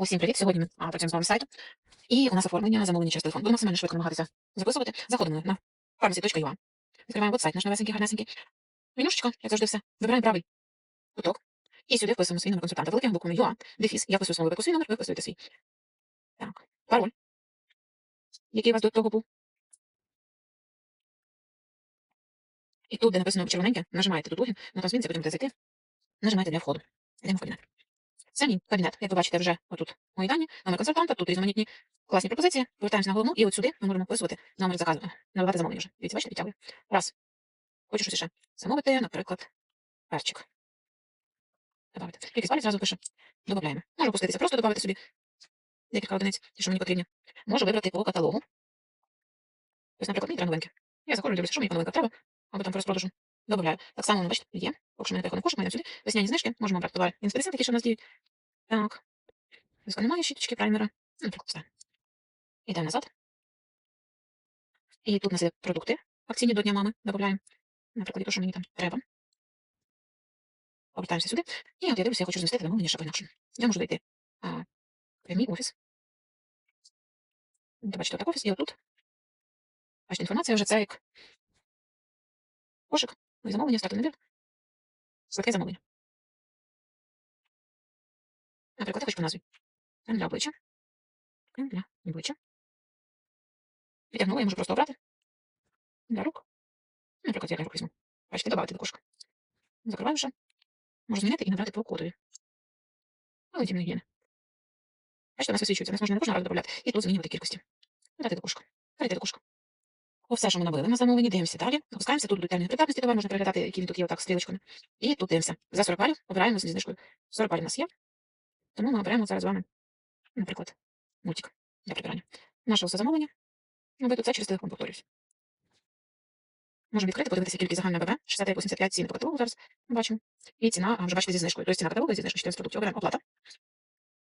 Усім привіт! Сьогодні ми працюємо з вами сайту. І у нас оформлення замовлення через телефон. Будемо максимально швидко намагатися записувати. Заходимо на pharmacy.ua. Відкриваємо сайт наш новесенький, гарнесенький. Менюшечка, як завжди все. Вибираємо правий куток. І сюди вписуємо свій номер консультанта. Великими буквами ЮА, дефіс. Я вписую своєму свій номер, ви вписуєте свій. Так, пароль. Який у вас до того був? І тут, де написано червоненьке, нажимаєте тут логін, там зміниться, потім зайти. Нажимаєте для входу. Йдемо в кабінет. Це мій кабінет. Як ви бачите, вже отут мої дані, номер консультанта, тут різноманітні класні пропозиції. Повертаємося на головну, і от сюди ми можемо вписувати номер заказу, надавати замовлення вже. Дивіться, бачите, підтягую. Раз. Хочу щось ще замовити, наприклад, перчик. Добавити. Кількість балів зразу пише. Добавляємо. Можу опуститися, просто додати собі декілька одиниць, ті, що мені потрібні. Можу вибрати по каталогу. Ось, наприклад, мені треба новинки. Я заходжу, дивлюся, що мені по новинках треба, або там по розпродажу. Добавляю. Так само, бачите, є. Поки що ми не переходимо кошик, ми йдемо сюди. Весняні знижки, можемо брати товари. 50, які ще в нас діють. Так. Немає щіточки, праймера. Ну, Наприклад, все. Йдемо назад. І тут у нас є продукти акційні до Дня мами. Додаємо. Наприклад, те, що мені там треба. Повертаємося сюди. І от я дивлюся, я хочу змістити замовлення ще по-інакшому. Я можу дойти а, в мій офіс. Бачите, отак офіс, і отут. Бачите, інформація вже це як кошик, мої замовлення, стати набір. Швидке замовлення. Наприклад, я хочу по назві. Крем для обличчя. Крем для обличчя. Відтягнула, я можу просто обрати. Для рук. Наприклад, я для рук візьму. Бачите, додати до кошика. Закриваю вже. Можу змінити і набрати по кодові. Але тим не гігієни. Бачите, у нас висвічується. У нас можна не кожен раз додати. І тут змінювати кількості. Додати до кошика. Перейти до кошика. О, все, що ми набили на замовленні, дивимося далі. Опускаємося, тут до терміну придатності товар, можна переглядати, які він тут є отак стрілочками. І тут дивимося. За 40 балів обираємо зі знижкою. 40 балів у нас є. Тому ми обираємо зараз з вами, наприклад, мультик для прибирання. Наше усе замовлення. Ну, ви тут це через телефон повторюсь. Можемо відкрити, подивитися кількість загальна БВ, 69,85 ціни по каталогу зараз бачимо. І ціна, вже бачите, зі знижкою. Тобто ціна каталогу зі знижкою 14 продуктів. Обираємо оплата.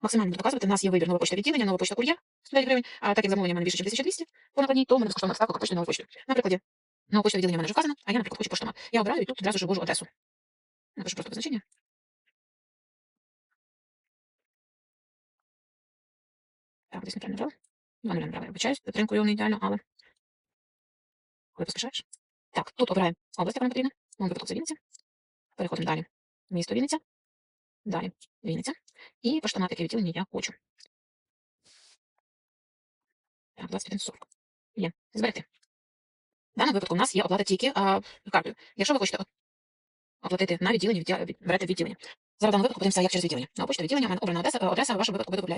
Максимально буду показувати. У нас є вибір нова почта відділення, нова почта кур'єр 109 гривень. А так як замовлення в мене більше, ніж 1200 по накладній, то у мене безкоштовна ставка почти нової почти. На прикладі нова почта відділення в мене вже вказана, а я, наприклад, хочу поштомат. Я обираю і тут одразу ж ввожу адресу. Напишу просто позначення. Так, десь неправильно брала. Два нуля брала, я вибачаюсь, його не ідеально, але коли поспішаєш. Так, тут обираємо область, яка нам потрібна. В моєму випадку це Вінниця. Переходимо далі. Місто Вінниця. Далі Вінниця. І поштомат, яке відділення я хочу. Так, 21,40. Є. Зберегти. В даному випадку у нас є оплата тільки а, картою. Якщо ви хочете оплатити на відділенні, відділ- від- берете відділення. Зараз в даному випадку подивимося, як через відділення. На почту відділення, у мене обрана адреса, адреса вашого випадку ви додаєте.